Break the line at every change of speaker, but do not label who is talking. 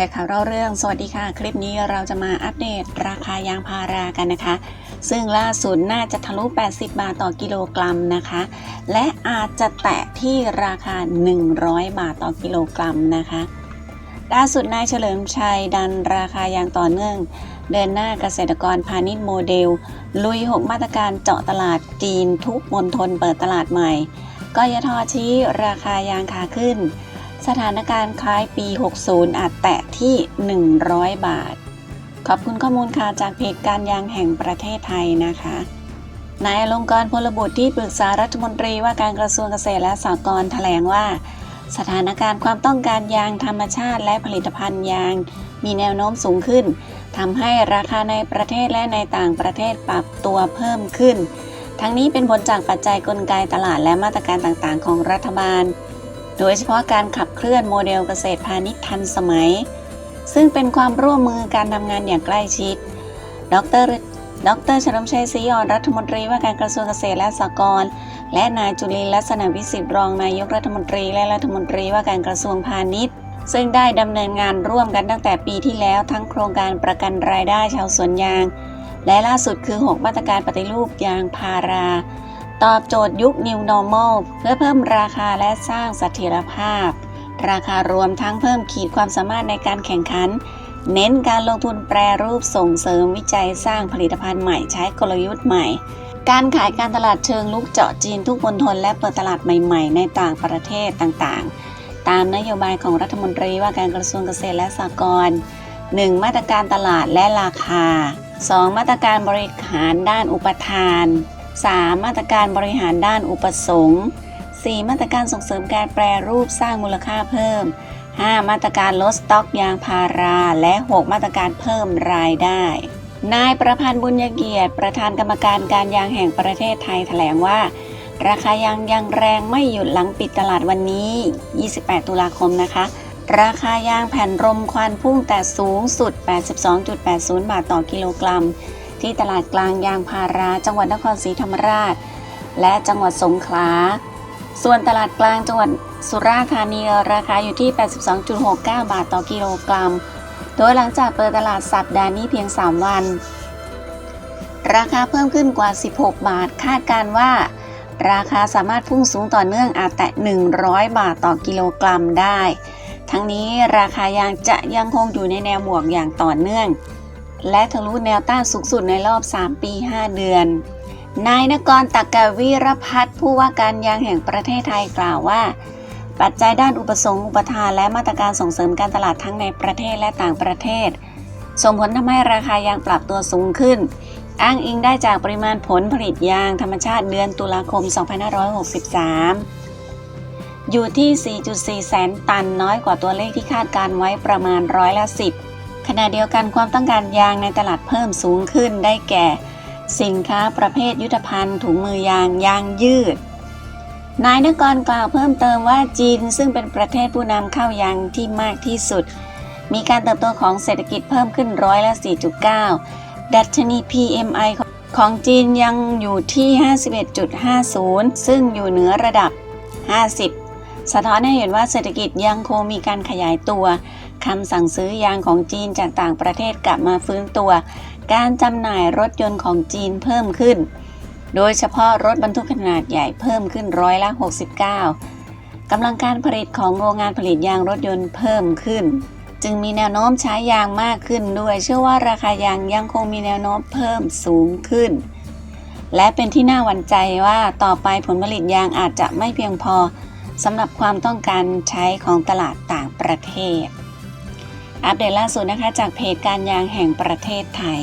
เราเรื่อง สวัสดีค่ะ คลิปนี้เราจะมาอัปเดตราคายางพารากันนะคะ ซึ่งล่าสุดน่าจะทะลุ 80 บาทต่อกิโลกรัมนะคะ และอาจจะแตะที่ราคา 100 บาทต่อกิโลกรัมนะคะ ล่าสุดนายเฉลิมชัยดันราคายางต่อเนื่อง เดินหน้าเกษตรกรพาณิชย์โมเดล ลุย 6 มาตรการเจาะตลาดจีนทุกมณฑลเปิดตลาดใหม่กยทชี้ราคายางขาขึ้น สถานการณ์คล้ายปี 60 อาจแตะที่ 100 บาท ขอบคุณข้อมูลค่ะจากเพจการยางแห่งประเทศไทยนะคะนายอลงกรพลบุตรที่ปรึกษารัฐมนตรีว่าการกระทรวงเกษตรและสหกรณ์แถลงว่า สถานการณ์ความต้องการยางธรรมชาติและผลิตภัณฑ์ยาง มีแนวโน้มสูงขึ้นทำให้ราคาในประเทศและในต่างประเทศปรับตัวเพิ่มขึ้น ทั้งนี้เป็นผลจากปัจจัยกลไกตลาดและมาตรการต่างๆ ของรัฐบาล โดยเฉพาะการขับเคลื่อนโมเดลเกษตรพาณิชย์ทันสมัย ซึ่งเป็นความร่วมมือการทำงานอย่างใกล้ชิด ดรดรเฉลิมชัยศรีอ่อนรัฐมนตรีว่าการกระทรวงเกษตรและสหกรณ์และนายจุลินลักษณะวิสิทธิ์รองนายกรัฐมนตรีและรัฐมนตรีว่าการกระทรวงพาณิชย์ ซึ่งได้ดำเนินงานร่วมกันตั้งแต่ปีที่แล้วทั้งโครงการประกันรายได้ชาวสวนยาง และล่าสุดคือ 6 มาตรการปฏิรูปยางพารา ตอบโจทย์ยุค New Normal เพื่อเพิ่มราคาและสร้างเสถียรภาพ ราคารวมทั้งเพิ่มขีดความสามารถในการแข่งขัน เน้นการลงทุนแปรรูปส่งเสริมวิจัยสร้างผลิตภัณฑ์ใหม่ใช้กลยุทธ์ใหม่ การขายการตลาดเชิงลุกเจาะจีนทุกมณฑลและเปิดตลาดใหม่ๆ ในต่างประเทศต่างๆ ตามนโยบายของรัฐมนตรีว่าการกระทรวงเกษตรและสหกรณ์ 1. มาตรการตลาดและราคา 2. มาตรการบริหารด้านอุปทาน 3. มาตรการบริหารด้านอุปสงค์ 4. มาตรการส่งเสริมการแปรรูปสร้างมูลค่าเพิ่ม 5. มาตรการลดสต็อกยางพารา และ 6 มาตรการเพิ่มรายได้ นายประพันธ์บุญยเกียรติ ประธานกรรมการการยางแห่งประเทศไทยแถลงว่า ราคายางยังแรงไม่หยุดหลังปิดตลาดวันนี้ 28 ตุลาคมนะคะ ราคายางแผ่นรมควันพุ่งแต่สูงสุด 82.80 บาทต่อกิโลกรัม ที่ตลาดกลางยางพาราจังหวัดนครศรีธรรมราช และจังหวัดสงขลา ส่วนตลาดกลางจังหวัดสุราษฎร์ธานีราคาอยู่ที่ 82.69 บาทต่อกิโลกรัม โดยหลังจากเปิดตลาดสัปดาห์นี้เพียง 3 วัน ราคาเพิ่มขึ้นกว่า 16 บาท คาดการว่า ราคาสามารถพุ่งสูงต่อเนื่องอาจแตะ 100 บาทต่อกิโลกรัมได้ ทั้งนี้ราคายางจะยังคงอยู่ในแนวบวกอย่างต่อเนื่อง และทะลุแนวต้านสูงสุดในรอบ 3 ปี 5 เดือน นายนกรตักกวีรพัฒน์ผู้ว่าการยางแห่งประเทศไทยกล่าวว่า ปัจจัยด้านอุปสงค์อุปทานและมาตรการส่งเสริมการตลาดทั้งในประเทศและต่างประเทศ ส่งผลทำให้ราคายางปรับตัวสูงขึ้น อ้างอิงได้จากปริมาณผลผลิตยางธรรมชาติเดือนตุลาคม 2563อยู่ที่ 4.4 แสนตันน้อยกว่าตัวเลขที่คาดการไว้ประมาณร้อยละ 10 ขณะเดียวกันความต้องการยางในตลาดเพิ่มสูงขึ้นได้แก่ สินค้าประเภทยุทธภัณฑ์ถุงมือยางยางยืด นายนกรกล่าวเพิ่มเติมว่าจีนซึ่งเป็นประเทศผู้นำเข้ายางที่มากที่สุด มีการเติบโตของเศรษฐกิจเพิ่มขึ้นร้อยละ 4.9 ดัชนี PMI ของจีนยังอยู่ที่ 51.50 ซึ่งอยู่เหนือระดับ 50 สะท้อนให้เห็นว่าเศรษฐกิจยังคงมีการขยายตัว คำสั่งซื้อยางของจีนจากต่างประเทศกลับมาฟื้นตัว การจำหน่ายรถยนต์ของจีนเพิ่มขึ้น โดยเฉพาะรถบรรทุกขนาดใหญ่เพิ่มขึ้นร้อยละ 69กำลังการผลิตของโรงงานผลิตยางรถยนต์เพิ่มขึ้น จึงมีแนวโน้มใช้ยางมากขึ้นด้วย เชื่อว่าราคายางยังคงมีแนวโน้มเพิ่มสูงขึ้น และเป็นที่น่าหวั่นใจว่าต่อไปผลผลิตยางอาจจะไม่เพียงพอสำหรับความต้องการใช้ของตลาดต่างประเทศ อัปเดตล่าสุดนะคะจากเพจการยางแห่งประเทศไทย